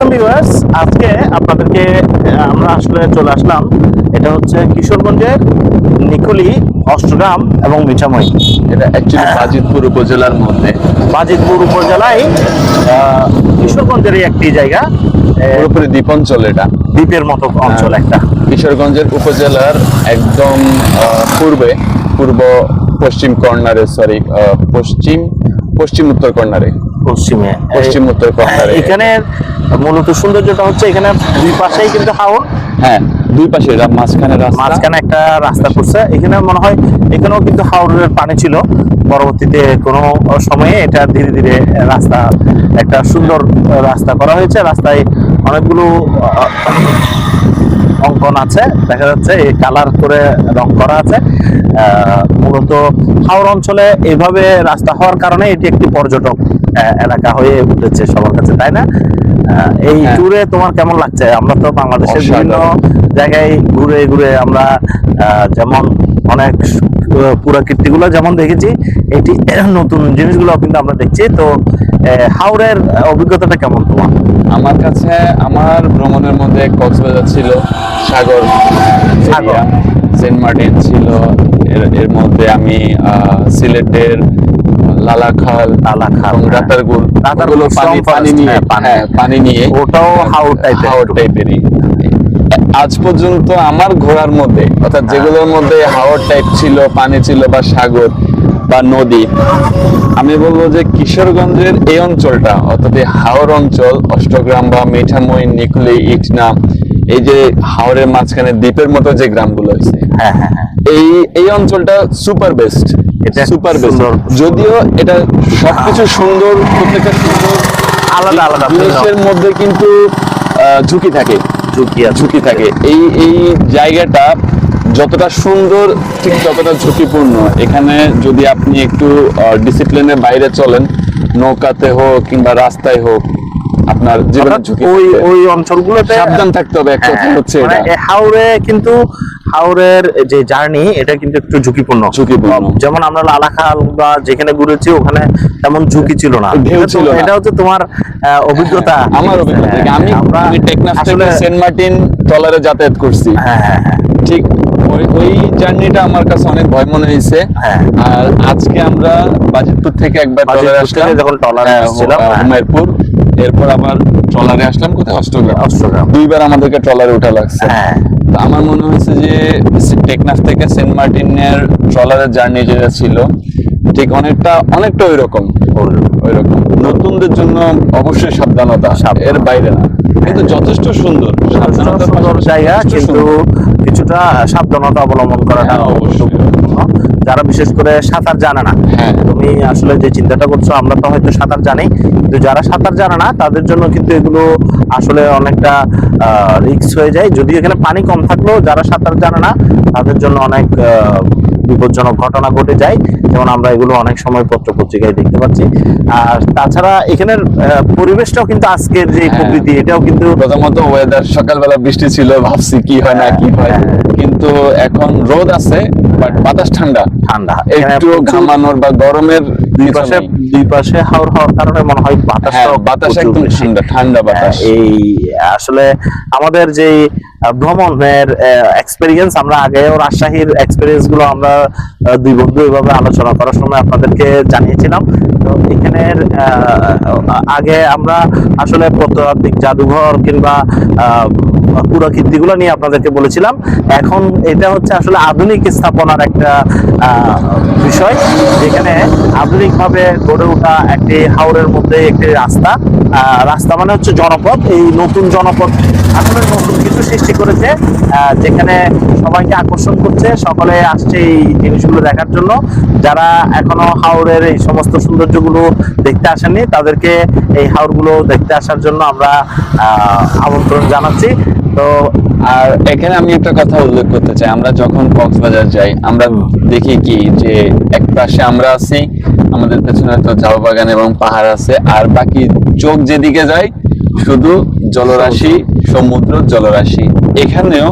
Viewers আজকে আপনাদেরকে আমরা আসলে চলে আসলাম। এটা হচ্ছে কিশোরগঞ্জের নিকুলি অষ্টগ্রাম এবং মিঠামই এটা অ্যাকচুয়ালি বাজিতপুর উপজেলার মধ্যে। বাজিতপুর উপজেলায় কিশোরগঞ্জের একটি জায়গা। আহ, দ্বীপ অঞ্চল এটা। দ্বীপের মতো অঞ্চল একটা। কিশোরগঞ্জের উপজেলার একদম পূর্বে পূর্ব পশ্চিম কর্নারে সরি পশ্চিম পশ্চিম উত্তর কর্নারে। পশ্চিমে। পশ্চিম উত্তর কর্নারে এখানে মূলত সৌন্দর্যটা হচ্ছে এখানে দুই পাশেই কিন্তু হাওর। হ্যাঁ দুই পাশে মাঝখানে মাঝখানে একটা রাস্তা করছে এখানে মনে হয় এখানেও কিন্তু হাওরের পানি ছিল। পরবর্তীতে কোনো সময়ে এটা ধীরে ধীরে রাস্তা একটা সুন্দর রাস্তা করা হয়েছে। রাস্তায় অনেকগুলো অঙ্কন আছে। দেখা যাচ্ছে এই কালার করে রং করা আছে। মূলত হাওর অঞ্চলে এইভাবে রাস্তা হওয়ার কারণে এটি একটি পর্যটক এলাকা হয়ে উঠেছে সবার কাছে তাই না? এই হ্যাঁ। ট্যুরে তোমার কেমন লাগছে? আমরা তো বাংলাদেশের বিভিন্ন জায়গায় ঘুরে ঘুরে আমরা যেমন অনেক পুরাকীর্তিগুলো যেমন দেখেছি এটি নতুন জিনিসগুলো কিন্তু আমরা দেখছি। তো হাওড়ের অভিজ্ঞতাটা কেমন তোমার? আমার কাছে আমার ভ্রমণের মধ্যে কক্সবাজার ছিল সাগর সাগর। সেন্ট মার্টিন ছিল এর এর মধ্যে আমি সিলেটের লালাখাল লালাখাল, হ্যাঁ। রাতারগুল রাতারগুল পানি পানি নিয়ে হ্যাঁ, পানি। হ্যাঁ নিয়ে ওটাও হাওড় টাইপের হাওড় টাইপেরই আজ পর্যন্ত আমার ঘোরার মধ্যে অর্থাৎ যেগুলোর মধ্যে হাওয়ার টাইপ ছিল পানি ছিল বা সাগর বা নদী আমি বলব যে কিশোরগঞ্জের এই অঞ্চলটা অর্থাৎ এই হাওড় অঞ্চল অষ্টগ্রাম বা মিঠামই নিকুলি ইটনা এই যে হাওড়ের মাঝখানে দ্বীপের মতো যে গ্রামগুলো হয়েছে হ্যাঁ হ্যাঁ হ্যাঁ। এই এই অঞ্চলটা সুপার বেস্ট এটা সুপার বেস্ট যদিও এটা সবকিছু সুন্দর প্রত্যেকটা সুন্দর আলাদা আলাদা জিনিসের মধ্যে কিন্তু ঝুঁকি থাকে। ঝুঁকি ঝুঁকি থাকে। এই এই জায়গাটা যতটা সুন্দর ঠিক ততটা ঝুঁকিপূর্ণ। এখানে যদি আপনি একটু ডিসিপ্লিনের বাইরে চলেন নৌকাতে হোক কিংবা রাস্তায় হোক আপনার জীবনে ঝুঁকি ওই ওই অঞ্চলগুলোতে সাবধান থাকতে হবে এক কথা হচ্ছে মানে এটা। হাওড়ে কিন্তু হাওড়ের যে জার্নি এটা কিন্তু একটু ঝুঁকিপূর্ণ। ঝুঁকিপূর্ণ। যেমন আমরা লালাখাল বা যেখানে ঘুরেছি ওখানে তেমন ঝুঁকি ছিল না। ঢেউ এটা ছিল এটা হচ্ছে তোমার অভিজ্ঞতা। আমার অভিজ্ঞতা আমি আমরা টেকনাফ থেকে সেন্ট মার্টিন ট্রলারে যাতায়াত করছি। হ্যাঁ হ্যাঁ হ্যাঁ। ঠিক ওই ওই জার্নিটা আমার কাছে অনেক ভয় মনে হয়েছে। হ্যাঁ। আর আজকে আমরা বাজিতপুর থেকে একবার আসলাম। যখন হ্যাঁ, আসছিলাম, হ্যাঁ। এরপর আবার ট্রলারে আসলাম। কোথায়? অষ্টগ্রাম। অষ্টগ্রাম। দুইবার আমাদেরকে ট্রলারে ওঠা লাগছে। হ্যাঁ। আমার মনে হয়েছে যে টেকনাফ থেকে সেন্ট মার্টিনের ট্রলারের জার্নি যেটা ছিল ঠিক অনেকটা অনেকটা ওই রকম ওই রকম নতুনদের জন্য অবশ্যই সাবধানতা। এর বাইরে না। কিন্তু যথেষ্ট সুন্দর। পাশাপাশি জায়গা কিন্তু কিছুটা সাবধানতা অবলম্বন করাটা হ্যাঁ, গুরুত্বপূর্ণ। যারা বিশেষ করে সাঁতার জানে না হ্যাঁ। তুমি আসলে যে চিন্তাটা করছ আমরা তো হয়তো সাঁতার জানি কিন্তু যারা সাঁতার জানে না তাদের জন্য কিন্তু এগুলো আসলে অনেকটা রিস্ক হয়ে যায়। যদি এখানে পানি কম থাকলেও যারা সাঁতার জানে না তাদের জন্য অনেক আহ, বিপজ্জনক ঘটনা ঘটে যায়। যেমন আমরা এগুলো অনেক সময় পত্র পত্রিকায় দেখতে পাচ্ছি। আর তাছাড়া এখানের পরিবেশটাও কিন্তু আজকের যে হ্যাঁ। প্রকৃতি এটাও কিন্তু প্রথমত ওয়েদার সকালবেলা বৃষ্টি ছিল ভাবছি কি হয় না কি হয়। হ্যাঁ। কিন্তু এখন রোদ আছে বাট বাতাস ঠান্ডা। ঠান্ডা। একটু ঘামানোর বা গরমের দুই পাশে দুই পাশে হাওর হওয়ার কারণে মনে হয় বাতাস একদম ঠান্ডা ঠান্ডা বাতাস। হ্যাঁ, এই আসলে আমাদের যে ভ্রমণের এক্সপেরিয়েন্স আমরা আগেও রাজশাহীর এক্সপেরিয়েন্সগুলো আমরা দুই বন্ধু এভাবে আলোচনা করার সময় আপনাদেরকে জানিয়েছিলাম। তো এখানের আগে আমরা আসলে প্রত্নতাত্ত্বিক জাদুঘর কিংবা পুরাকীর্তিগুলো নিয়ে আপনাদেরকে বলেছিলাম। এখন এটা হচ্ছে আসলে আধুনিক স্থাপনার একটা বিষয়। যেখানে আধুনিকভাবে গড়ে ওঠা একটি হাওরের মধ্যে একটি রাস্তা। রাস্তা মানে হচ্ছে জনপদ এই নতুন জনপদ আসলে নতুন কিছু সৃষ্টি করেছে। যেখানে সবাইকে আকর্ষণ করছে। সকলে আসছে এই জিনিসগুলো দেখার জন্য। যারা এখনও হাওড়ের এই সমস্ত সৌন্দর্যগুলো দেখতে আসেননি। তাদেরকে এই হাওড়গুলো দেখতে আসার জন্য আমরা আমন্ত্রণ জানাচ্ছি। তো আর এখানে আমি একটা কথা উল্লেখ করতে চাই। আমরা যখন কক্সবাজার যাই আমরা দেখি কি যে এক পাশে আমরা আছি আমাদের পেছনে তো ঝাউ বাগান এবং পাহাড় আছে আর বাকি চোখ যেদিকে যায় শুধু জলরাশি সমুদ্র জলরাশি। এখানেও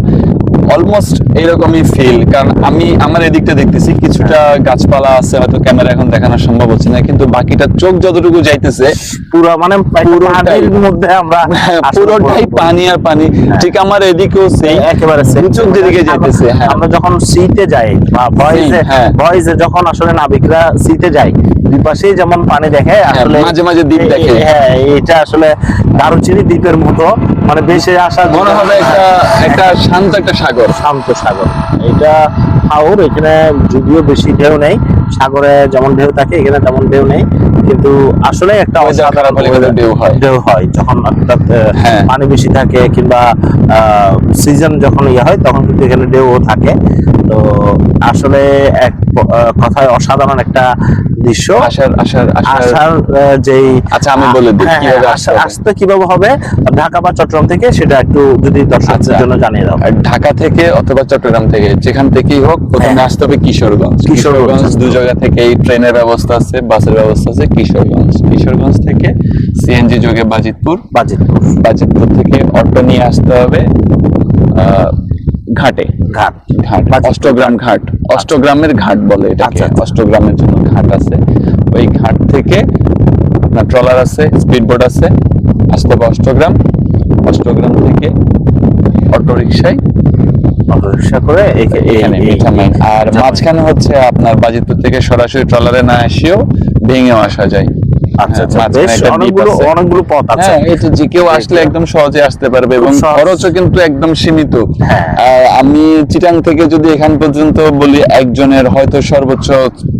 অলমোস্ট এরকমই ফিল কারণ আমি আমার এদিকটা দেখতেছি কিছুটা গাছপালা আছে হয়তো ক্যামেরা এখন দেখানো সম্ভব হচ্ছে না কিন্তু বাকিটা চোখ যতটুকু যাইতেছে পুরো মানে পানির মধ্যে আমরা পুরোটাই পানি আর পানি ঠিক আমার এদিকেও সেই একেবারে same। চোখ যেদিকে যাইতেছে হ্যাঁ আমরা যখন সিটে যাই বা ভয়েসে হ্যাঁ। ভয়েসে যখন আসলে নাবিকরা সিটে যায় দুই পাশেই যেমন পানি দেখে আসলে হ্যাঁ, মাঝে মাঝে দ্বীপ দেখে। হ্যাঁ এটা আসলে দারুচিনি দ্বীপের মতো মানে ভেসে আসা মনে হবে একটা একটা শান্ত একটা সাগর শান্ত সাগর এটা হাওর এখানে যদিও বেশি ঢেউ নেই সাগরে যেমন ঢেউ থাকে এখানে তেমন ঢেউ নেই কিন্তু আসলে একটা অসাধারণ ঢেউ হয়। ঢেউ হয় যখন অর্থাৎ হ্যাঁ। পানি বেশি থাকে কিংবা সিজন যখন ইয়ে হয় তখন কিন্তু এখানে ঢেউ থাকে তো আসলে এক কথায় অসাধারণ একটা দৃশ্য। আসার আসার আসার যেই আচ্ছা, আমি বলে দিই, হ্যাঁ, কীভাবে হ্যাঁ, আসতে। কীভাবে হবে? ঢাকা বা চট্টগ্রাম থেকে সেটা একটু যদি দর্শকদের আচ্ছা। জন্য জানিয়ে দাও। ঢাকা থেকে অথবা চট্টগ্রাম থেকে যেখান থেকেই হোক প্রথমে হ্যাঁ। আসতে হবে কিশোরগঞ্জ। কিশোরগঞ্জ। দু জায়গা থেকে ট্রেনের ব্যবস্থা আছে বাসের ব্যবস্থা আছে কিশোরগঞ্জ। কিশোরগঞ্জ থেকে সিএনজি যোগে বাজিতপুর। বাজিতপুর। বাজিতপুর থেকে অটো নিয়ে আসতে হবে আহ, ঘাটে। ঘাট। ঘাট অষ্টগ্রাম ঘাট। অষ্টগ্রামের ঘাট বলে এটাকে। আচ্ছা, আচ্ছা। অষ্টগ্রামের জন্য ঘাট আছে। ওই ঘাট থেকে আপনার ট্রলার আছে স্পিড বোট আছে আসতে হবে অষ্টগ্রাম। অষ্টগ্রাম থেকে অটো রিক্সায় অটোরিকশা করে এখানে এই- মিঠা আর মাঝখানে হচ্ছে আপনার বাজিতপুর থেকে সরাসরি ট্রলারে না এসেও ভেঙেও আসা যায়। আচ্ছা আচ্ছা অনেকগুলো অনেকগুলো পথ আছে। হ্যাঁ যে কেউ আসলে একদম সহজে আসতে পারবে এবং খরচও কিন্তু একদম সীমিত। হ্যাঁ। আমি চিটাং থেকে যদি এখান পর্যন্ত বলি একজনের হয়তো সর্বোচ্চ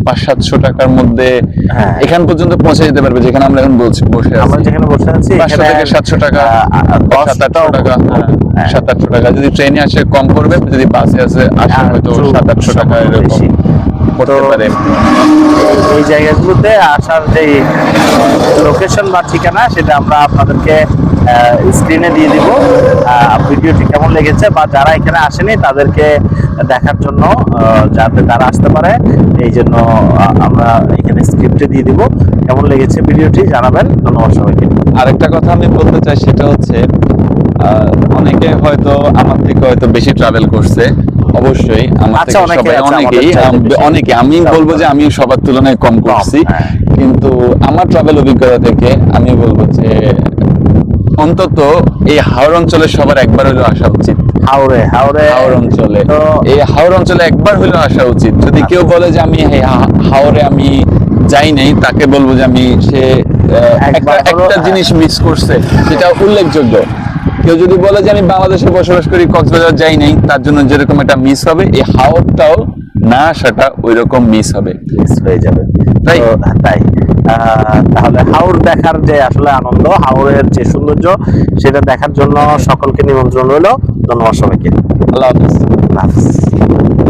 পাঁচ সাতশো টাকার মধ্যে হ্যাঁ। এখান পর্যন্ত পৌঁছে যেতে পারবে যেখানে আমরা এখন বলছি বসে আমরা যেখানে বসে আছি পাঁচশো থেকে সাতশো টাকা সাত আটশো টাকা। সাত আটশো টাকা। যদি ট্রেনে আসে কম করবে যদি বাসে আসে আসে হয়তো সাত আটশো টাকা এরকম। পড়তে পারে। এই জায়গাগুলোতে আসার যে লোকেশন বা ঠিকানা সেটা আমরা আপনাদেরকে স্ক্রিনে দিয়ে দিব। ভিডিওটি কেমন লেগেছে বা যারা এখানে আসেনি তাদেরকে দেখার জন্য যাতে তারা আসতে পারে। এই জন্য আমরা এখানে স্ক্রিপ্টে দিয়ে দিব। কেমন লেগেছে ভিডিওটি জানাবেন। ধন্যবাদ সবাইকে। আরেকটা কথা আমি বলতে চাই সেটা হচ্ছে অনেকে হয়তো আমার থেকে হয়তো বেশি ট্রাভেল করছে। অবশ্যই আমার আচ্ছা, থেকে সবাই অনেকেই। অনেকে আমি বলব যে। আমি সবার তুলনায় কম করছি। হ্যাঁ। কিন্তু আমার ট্রাভেল অভিজ্ঞতা থেকে আমি বলব যে অন্তত এই হাওড় অঞ্চলে সবার একবার হলেও আসা উচিত। হাওড়ে হাওড়ে হাওড় অঞ্চলে। এই হাওড় অঞ্চলে একবার হলেও আসা উচিত। যদি কেউ বলে যে আমি হা- হাওড়ে আমি যাই নাই তাকে বলব যে আমি সে একটা জিনিস মিস করছে যেটা উল্লেখযোগ্য। কেউ যদি বলে যে আমি বাংলাদেশে বসবাস করি কক্সবাজার যাই নাই তার জন্য যেরকম একটা মিস হবে এই হাওরটাও না আসাটা ওই রকম মিস হবে। মিস হয়ে যাবে। তাই? তাই। আহ, তাহলে হাওর দেখার যে আসলে আনন্দ হাওরের যে সৌন্দর্য সেটা দেখার জন্য সকলকে নিমন্ত্রণ রইল। ধন্যবাদ সবাইকে। আল্লাহ আল্লাহ হাফিজ।